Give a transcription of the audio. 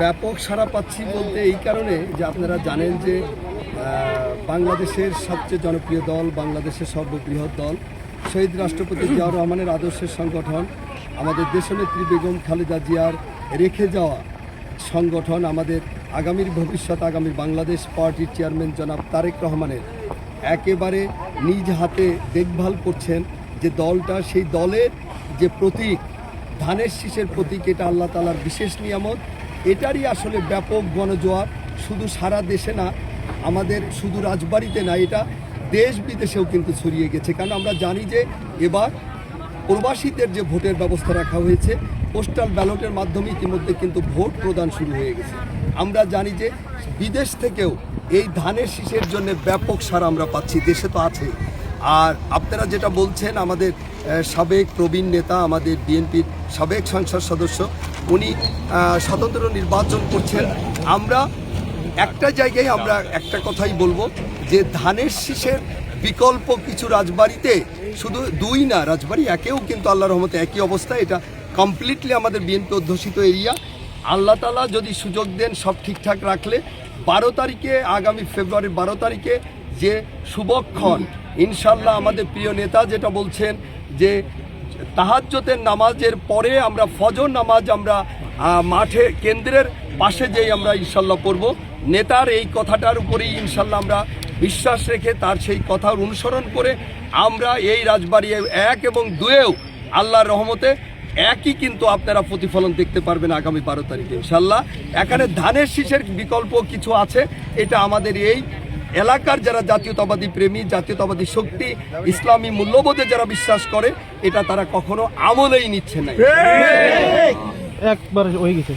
ব্যাপক সাড়া পাচ্ছি বলতে এই কারণে যে আপনারা জানেন যে বাংলাদেশের সবচেয়ে জনপ্রিয় দল বাংলাদেশের সর্ববৃহৎ দল, শহীদ রাষ্ট্রপতি জিয়াউর রহমানের আদর্শের সংগঠন, আমাদের দেশনেত্রী বেগম খালেদা জিয়ার রেখে যাওয়া সংগঠন, আমাদের আগামীর ভবিষ্যৎ আগামী বাংলাদেশ পার্টির চেয়ারম্যান জনাব তারেক রহমানের একেবারে নিজ হাতে দেখভাল করছেন যে দলটা, সেই দলের যে প্রতীক ধানের শীষের প্রতীক, এটা আল্লাহ তালার বিশেষ নিয়ামত। এটারই আসলে ব্যাপক গণজোয়ার। শুধু সারা দেশে না, আমাদের শুধু রাজবাড়িতে না, এটা দেশ বিদেশেও কিন্তু ছড়িয়ে গেছে। কারণ আমরা জানি যে এবার প্রবাসীদের যে ভোটের ব্যবস্থা রাখা হয়েছে, পোস্টাল ব্যালটের মাধ্যমে ইতিমধ্যে কিন্তু ভোট প্রদান শুরু হয়ে গেছে। আমরা জানি যে বিদেশ থেকেও এই ধানের শীষের জন্য ব্যাপক সারা আমরা পাচ্ছি, দেশে তো আছে আর আপনারা যেটা বলছেন, আমাদের সাবেক প্রবীণ নেতা, আমাদের বিএনপির সাবেক সংসদ সদস্য, উনি স্বতন্ত্র নির্বাচন করছেন। আমরা একটা জায়গায় আমরা একটা কথাই বলব যে, ধানের শীষের বিকল্প কিছু রাজবাড়িতে শুধু দুই না, রাজবাড়ি একেও কিন্তু আল্লাহ রহমতে একই অবস্থা। এটা কমপ্লিটলি আমাদের বিএনপি অধ্যুষিত এরিয়া। আল্লাহ তালা যদি সুযোগ দেন, সব ঠিকঠাক রাখলে, বারো তারিখে, আগামী ফেব্রুয়ারির বারো তারিখে যে শুভক্ষণ ইনশাল্লাহ আমাদের প্রিয় নেতা যেটা বলছেন যে তাহাজ্জতের নামাজের পরে আমরা ফজর নামাজ আমরা মাঠে, কেন্দ্রের পাশে যেই আমরা ইনশাল্লাহ পড়ব। নেতার এই কথাটার উপরেই ইনশাল্লাহ আমরা বিশ্বাস রেখে তার সেই কথার অনুসরণ করে আমরা এই রাজবাড়ি এক এবং দুয়েও আল্লাহর রহমতে একই কিন্তু আপনারা প্রতিফলন দেখতে পারবেন আগামী বারো তারিখে ইনশাল্লাহ এখানে ধানের শীষের বিকল্প কিছু আছে, এটা আমাদের এই এলাকার যারা জাতীয়তাবাদী প্রেমী, জাতীয়তাবাদী শক্তি, ইসলামী মূল্যবোধে যারা বিশ্বাস করে, এটা তারা কখনো আমলেই নিচ্ছে না। একবার হয়ে গেছে